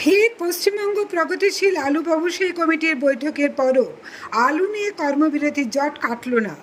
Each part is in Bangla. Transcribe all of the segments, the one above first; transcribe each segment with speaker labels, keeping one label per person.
Speaker 1: ফের পশ্চিমবঙ্গ প্রগতিশীল আলু ব্যবসায়ী কমিটির বৈঠকের পরও আলু নিয়ে কর্মবিরতির জট কাটল না।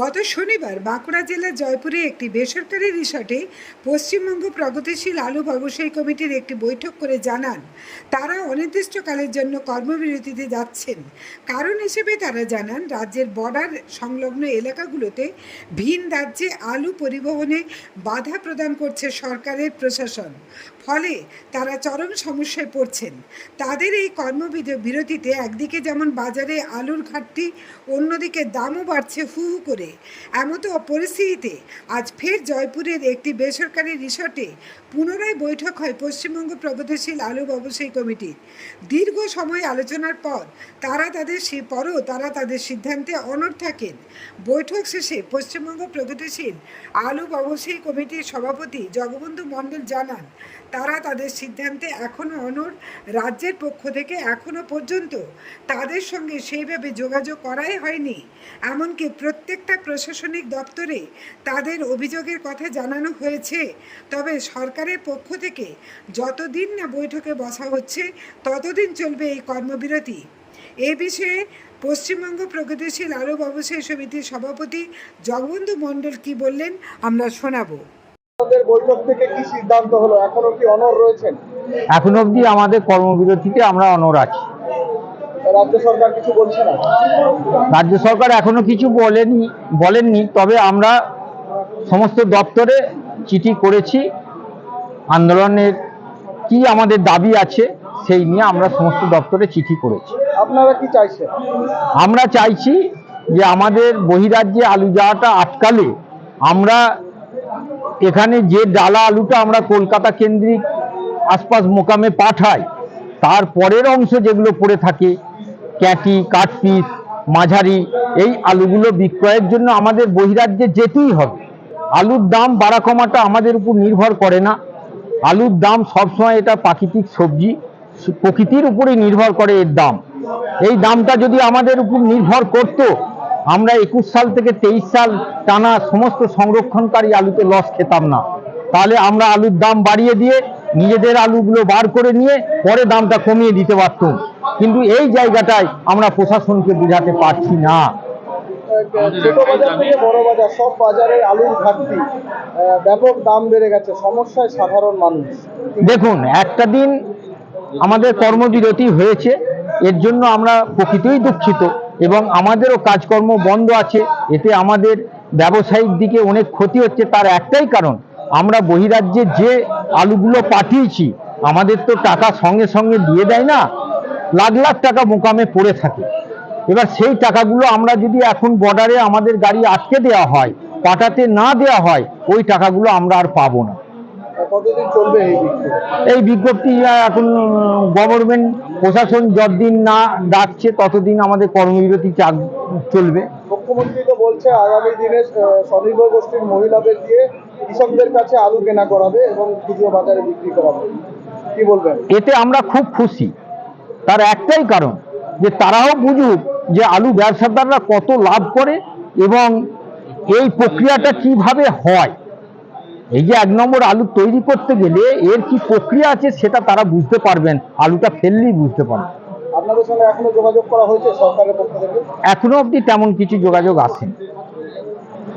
Speaker 1: গত শনিবার বাঁকুড়া জেলার জয়পুরে একটি বেসরকারি রিসর্টে পশ্চিমবঙ্গ প্রগতিশীল আলু ব্যবসায়ী কমিটির একটি বৈঠক করে জানান, তারা অনির্দিষ্টকালের জন্য কর্মবিরতিতে যাচ্ছেন। কারণ হিসেবে তারা জানান, রাজ্যের বর্ডার সংলগ্ন এলাকাগুলোতে ভিন রাজ্যে আলু পরিবহনে বাধা প্রদান করছে সরকারের প্রশাসন। ফলে তারা চরম সমস্যায় পড়ছেন। তাদের এই কর্মবিরতিতে একদিকে যেমন বাজারে আলুর ঘাটতি, অন্যদিকে দামও বাড়ছে হু হু করে। এমতো পরিস্থিতিতে আজ ফের জয়পুরের একটি বেসরকারি রিসর্টে পুনরায় বৈঠক হয় পশ্চিমবঙ্গ প্রগতিশীল আলু ব্যবসায়ী কমিটির। দীর্ঘ সময় আলোচনার পর তারা তাদের সে পরও তারা তাদের সিদ্ধান্তে অনড় থাকেন। বৈঠক শেষে পশ্চিমবঙ্গ প্রগতিশীল আলু ব্যবসায়ী কমিটির সভাপতি জগবন্ধু মণ্ডল জানান, তারা তাদের সিদ্ধান্তে এখনও অনড়, রাজ্যের পক্ষ থেকে এখনও পর্যন্ত তাদের সঙ্গে সেইভাবে যোগাযোগ করাই হয়নি। এমনকি প্রত্যেকটা প্রশাসনিক দপ্তরে তাদের অভিযোগের কথা জানানো হয়েছে। তবে সরকারের পক্ষ থেকে যতদিন না বৈঠকে বসা হচ্ছে ততদিন চলবে এই কর্মবিরতি। এ বিষয়ে পশ্চিমবঙ্গ প্রগতিশীল আলু ব্যবসায়ী সমিতির সভাপতি জগবন্ধু মণ্ডল কি বললেন আমরা শোনাবো।
Speaker 2: আপনাদের বৈঠক থেকে কি সিদ্ধান্ত হলো? এখনও কি অনর রয়েছেন?
Speaker 3: এখন অবধি আমাদের কর্মবিরতিতে আমরা অনর আছি।
Speaker 2: রাজ্য সরকার
Speaker 3: এখনও কিছু বলেনি বলেননি তবে আমরা সমস্ত দপ্তরে চিঠি করেছি। আন্দোলনের কি আমাদের দাবি আছে সেই নিয়ে আমরা সমস্ত দপ্তরে চিঠি করেছি।
Speaker 2: আপনারা কি চাইছেন?
Speaker 3: আমরা চাইছি যে আমাদের বহিরাজ্যে আলু যাওয়াটা আটকালে আমরা এখানে যে ডালা আলুটা আমরা কলকাতা কেন্দ্রিক আশপাশ মোকামে পাঠাই তার পরের অংশ যেগুলো পড়ে থাকে, ক্যাটি, কাঠপিস, মাঝারি, এই আলুগুলো বিক্রয়ের জন্য আমাদের বহিরাজ্যে যেতেই হবে। আলুর দাম বাড়া কমাটা আমাদের উপর নির্ভর করে না। আলুর দাম সবসময় এটা প্রাকৃতিক সবজি, প্রকৃতির উপরেই নির্ভর করে এর দাম। এই দামটা যদি আমাদের উপর নির্ভর করত, আমরা একুশ সাল থেকে তেইশ সাল টানা সমস্ত সংরক্ষণকারী আলুতে লস খেতাম না। তাহলে আমরা আলুর দাম বাড়িয়ে দিয়ে নিজেদের আলুগুলো বার করে নিয়ে পরে দামটা কমিয়ে দিতে পারতাম। কিন্তু এই জায়গাটায় আমরা প্রশাসনকে বোঝাতে পারছি না।
Speaker 2: ছোট বাজার থেকে বড় বাজার সব বাজারে আলুর ঘাটতি ব্যাপক দাম বেড়ে গেছে সমস্যায় সাধারণ মানুষ।
Speaker 3: দেখুন একটা দিন আমাদের কর্মবিরতি হয়েছে এর জন্য আমরা প্রকৃতই দুঃখিত এবং আমাদেরও কাজকর্ম বন্ধ আছে এতে আমাদের ব্যবসায়িক দিকে অনেক ক্ষতি হচ্ছে তার একটাই কারণ আমরা বহিরাজ্যে যে আলুগুলো পাঠিয়েছি আমাদের তো টাকা সঙ্গে সঙ্গে দিয়ে দেয় না লাখ লাখ টাকা মোকামে পড়ে থাকে। এবার সেই টাকাগুলো আমরা যদি এখন বর্ডারে আমাদের গাড়ি আটকে দেওয়া হয় পাঠাতে না দেওয়া হয় ওই টাকাগুলো আমরা আর পাবো না।
Speaker 2: এই
Speaker 3: বিজ্ঞপ্তি? এখন গভর্নমেন্ট প্রশাসন যতদিন না ডাকছে ততদিন আমাদের কর্মবিরতি চাল- চলবে।
Speaker 2: মুখ্যমন্ত্রী তো বলছে আগামী দিনে স্বনির্ভর গোষ্ঠীর মহিলাদের দিয়ে কৃষকদের কাছে আলু কেনা করাবে এবং খুচরো বাজারে বিক্রি করাবে। কি বলবেন?
Speaker 3: এতে আমরা খুব খুশি। তার একটাই কারণ যে তারাও বুঝুক যে আলু ব্যবসাদাররা কত লাভ করে এবং এই প্রক্রিয়াটা কীভাবে হয়। এই যে এক নম্বর আলু তৈরি করতে গেলে এর কি প্রক্রিয়া আছে সেটা তারা বুঝতে পারবেন। আলুটা ফেললেই বুঝতে পারবেন।
Speaker 2: আপনাদের সঙ্গে এখনও যোগাযোগ করা হয়েছে সরকারের পক্ষ থেকে?
Speaker 3: এখনও অবধি তেমন কিছু যোগাযোগ আসেনি।